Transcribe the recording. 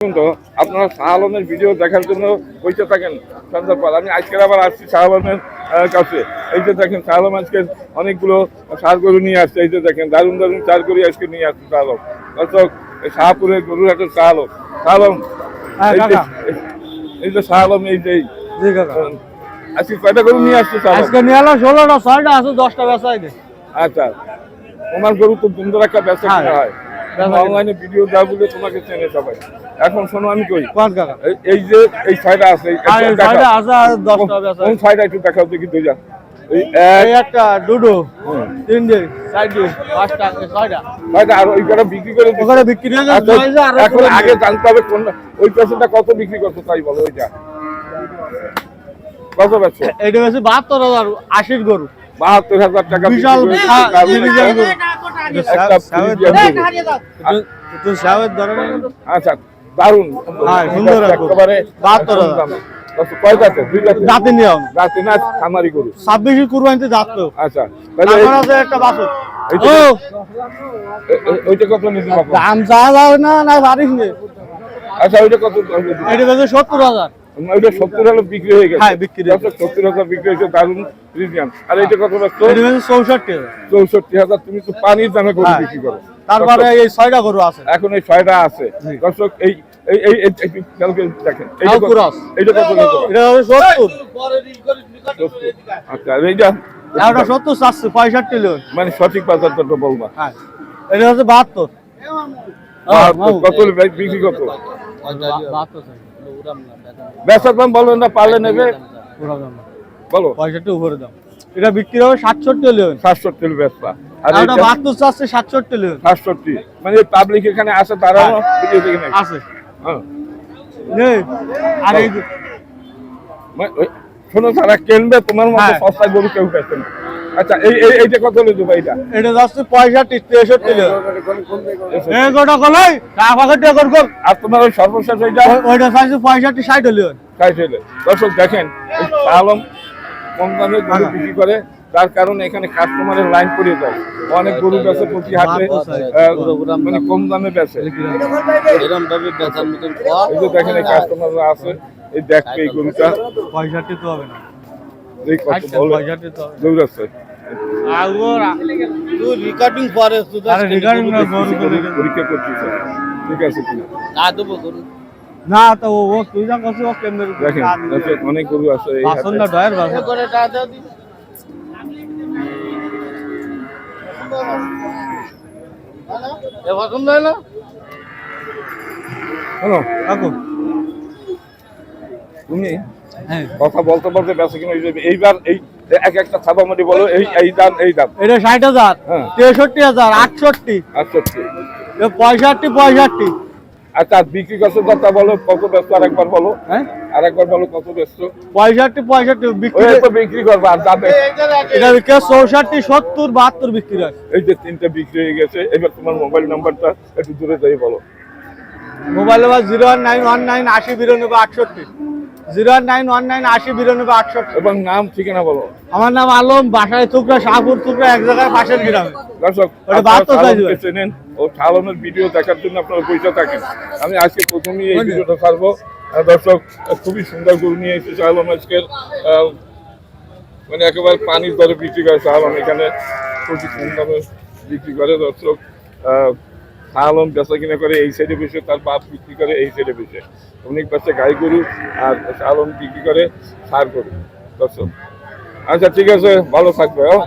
তো আপনারা শাহ আলমের ভিডিও দেখার জন্য বসে থাকেন সন্ধ্যার আমি আজকের আবার আসছি শাহ আলমের কাছে। এই যে দেখেন শাহ আলম আজকে অনেকগুলো সার গরু নিয়ে আসছে। এই যে দেখেন দারুণ দারুণ চার গরু আজকে নিয়ে আসছে শাহ আলম। দর্শক এই শাহপুরের গরুহাটের শাহ আলম। শাহ আলম হ্যাঁ, এই যে- কাকা। এই যে শাহ আলম এই যে আজকে কয়টা গরু নিয়ে আসছে আজকে নিয়ে এলাম ষোলোটা ছয়টা আছে দশটা বেচা আচ্ছা তোমার গরু তো সুন্দর একটা ব্যবসা হয়। অনলাইনে ভিডিও দেওয়া বলে তোমাকে চেনে সবাই। এখন শোনো আমি কই? কোন কাকা? এই- এই যে এই ছয়টা আছে এই-। ছয়টা আছে আর দশটা বেচা। কোন ছয়টা একটু দেখাও দেখি এই এক এই একটা দুটো তিনটে চারটে পাঁচটা ছয়টা। ছয়টা আর ওই কটা বিক্রি করে। ওখানে বিক্রি হয়ে গেছে আর এখন আগে জানতে হবে কোন ওই পেছনটা কত বিক্রি করছ তাই বলো ওইটা কত বেচছো? এইটা বাহাত্তর হাজার আশির গরু। বাহাত্তর হাজার টাকা বিক্রি বিশাল হ্যাঁ, গরু। একটা ধরনের আচ্ছা দারুণ হ্যাঁ, সুন্দর। একেবারে বাহাত্তর নিয়ে না খামারি গরু। ছাব্বিশে কুরবানিতে আচ্ছা তাহলে একটা বাছর। ওইটা কত নিতে পারব দাম চা যাবে না না পারিস নে। আচ্ছা ওইটা কত এটা সত্তর হাজার। ওইটা সত্তর হাজার বিক্রি হয়ে গেছে। হ্যাঁ, বিক্রি সত্তর হাজার বিক্রি হয়েছে প্রিমিয়াম আর এটা কত চৌষট্টি হাজার। চৌষট্টি হাজার তুমি তো পানির দামে গরু হ্যাঁ। বিক্রি করো। তারপরে এই ছয়টা গরু আছে। এখন এই ছয়টা আছে। দর্শক এই দেখেন এইটা এইটা কত এটা। আচ্ছা এইটা মানে সঠিক বাজারটা তো বলবা হ্যাঁ। এটা হচ্ছে কত বিক্রি কত বেচার দাম বলবেন না পারলে নেবে। বলো। পঁয়ষট্টি উপরে দাম। এটা বিক্রি হবে সাতষট্টি লোন। সাতষট্টি বেচবা। আর এইটা বাহাত্তর চারশো সাতষট্টি লোন। সাতষট্টি। মানে পাবলিক এখানে আসে হ্যাঁ নেই। আর এই মানে শোনো কিনবে তোমার মতো হ্যাঁ। গরু কেউ বেচে না। আচ্ছা এই এই এইটা কত নিতে ভাই এটা? এটা যাচ্ছে পঁয়ষট্টি তেষট্টি গোটা কলাই টাকা কর আর তোমার ওই সর্বশেষ এইটা? ওইটা চাইছে পঁয়ষট্টি ষাট লোন। তাই ছিল দর্শক দেখেন আলম কম দামে গরু হ্যাঁ। বিক্রি করে তার কারণে এখানে কাস্টমারের লাইন পড়ে যায়। অনেক গরু বেচে প্রতি আহ, মানে কম দামে ভাবে বেচার মতন এই যে দেখেন এই কাস্টমাররা আছে এই দেখবে এই গরুটা। পঁয়ষট্টি তো হবে না। এই কত আচ্ছা, বলে? পরীক্ষা করতেছে ঠিক আছে কিনা দেবো না তো ও ও তুই যা করছিস ও কেমনে দেখেন অনেক গরু আছে এই হাটে। বাসন না ডয়ের বাসন। করে টা দাও দি। এ পছন্দ হয় না? শোনো কাকু তুমি হ্যাঁ। কথা বলতে বলতে ব্যস্ত কিনা এই যে এইবার এই এক একটা ছাপামাটি বলো এই এই দাম এই দাম। এটা ষাট হাজার হ্যাঁ। তেষট্টি হাজার আটষট্টি। আটষট্টি। এ পঁয়ষট্টি পঁয়ষট্টি। আচ্ছা আর বিক্রি করছ কথা বলো কত ব্যস্ত আর একবার বলো। হ্যাঁ? আর একবার বলো কত ব্যস্ত। পঁয়ষট্টি পঁয়ষট্টি বিক্রি তো বিক্রি করব আর যাবে। এটা বিক্রি চৌষট্টি সত্তর বাহাত্তর বিক্রি হয়। এই যে তিনটা বিক্রি হয়ে গেছে এবার তোমার মোবাইল নাম্বারটা একটু দূরে যাই বলো। Mobile number zero one nine one nine আশি বিরানব্বই আটষট্টি। জিরো নাইন ওয়ান নাইন আশি বিরানব্বই আটষট্টি। এবং নাম ঠিকানা বলো। আমার নাম আলম বাসায় টুকরা শাহপুর টুকরা এক জায়গায় পাশের গ্রামে। দর্শক। চেনেন ও শালমের ভিডিও দেখার জন্য আপনারা পয়সা থাকেন। আমি আজকে প্রথমেই এই ভিডিওটা ছাড়বো। দর্শক খুবই সুন্দর গরু নিয়ে এসেছে শালম আজকের আহ, মানে একেবারে পানির দরে বিক্রি করে শালম এখানে। খুবই সুন্দর বিক্রি করে দর্শক। আহ, শালম বেচা কিনা করে এই সাইডে বসে তার বাপ বিক্রি করে এই সাইডে বসে। অনেক বেচা গাই গরু আর আলম বিক্রি করে সার গরু। দর্শক। আচ্ছা ঠিক আছে ভালো থাকবে হ্যাঁ?